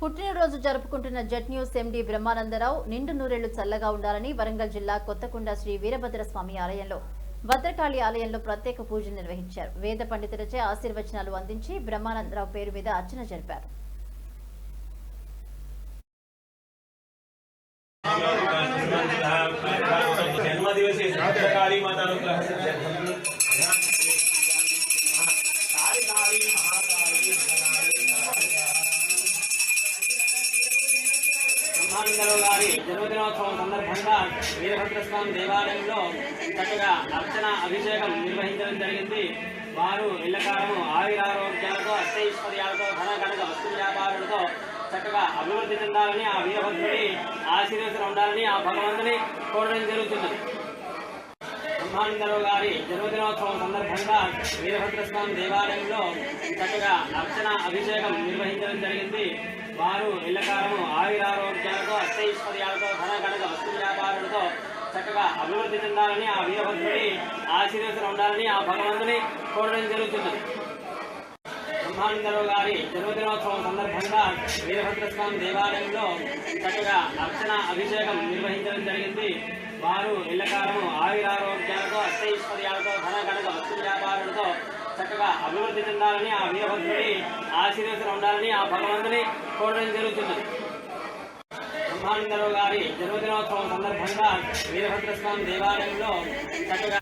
పుట్టినరోజు జరుపుకుంటున్న jet news MD Brahmananda Rao నిండు నూరేళ్ళు చల్లగా ఉండాలని వరంగల్ జిల్లా కొత్తకొండ శ్రీ వీరభద్ర స్వామి ఆలయంలో భద్రకాళి ఆలయంలో ప్రత్యేక పూజలు నిర్వహించారు. వేద పండితులచే ఆశీర్వచనాలు అందించి బ్రహ్మానందరావు పేరు మీద అర్చన జరిపారు. జన్మదివసే బ్రహ్మానందరావు గారి జన్మదినోత్సవం సందర్భంగా వీరభద్రస్వామి దేవాలయంలో చక్కగా అర్చన అభిషేకం నిర్వహించడం జరిగింది. వారు ఇళ్ళకారము ఆయురారోగ్యాలతో అష్టైశ్వర్యాలతో ధన కనక వస్తు వ్యాపారులతో చక్కగా అభివృద్ధి చెందాలని ఆ వీరభద్రుడి ఆశీర్వచనం ఉండాలని ఆ భగవంతుని కోరడం జరుగుతున్నది బ్రహ్మానందరావు గారి జన్మదినోత్సవం సందర్భంగా వీరభద్రస్వామి దేవాలయంలో చక్కగా అర్చన అభిషేకం నిర్వహించడం జరిగింది. వారు ఇళ్ళకారము ఆయురారోగ్యాలతో అష్టైశ్వర్యాలతో ధన కనక వస్తు వ్యాపారులతో చక్కగా అభివృద్ధి చెందాలని ఆ వీరభద్రుని ఆశీర్వచనం ఉండాలని ఆ భగవంతుని కోరడం జరుగుతున్నది బ్రహ్మానందరావు గారి జన్మదినోత్సవం సందర్భంగా వీరభద్రస్వామి దేవాలయంలో చక్కగా అర్చన అభిషేకం నిర్వహించడం జరిగింది. వారు ఇళ్ళకాలము ఆయురారోగ్యాలతో అష్టైశ్వర్యాలతో ధన కనక వస్తు వ్యాపారులతో చక్కగా అభివృద్ధి చెందాలని ఆ వీరభద్రుని ఆశీర్వచనం ఉండాలని ఆ భగవంతుని కోరడం జరుగుతున్నది బ్రహ్మానందరావు గారి జన్మదినోత్సవం సందర్భంగా వీరభద్రస్వామి దేవాలయంలో చక్కగా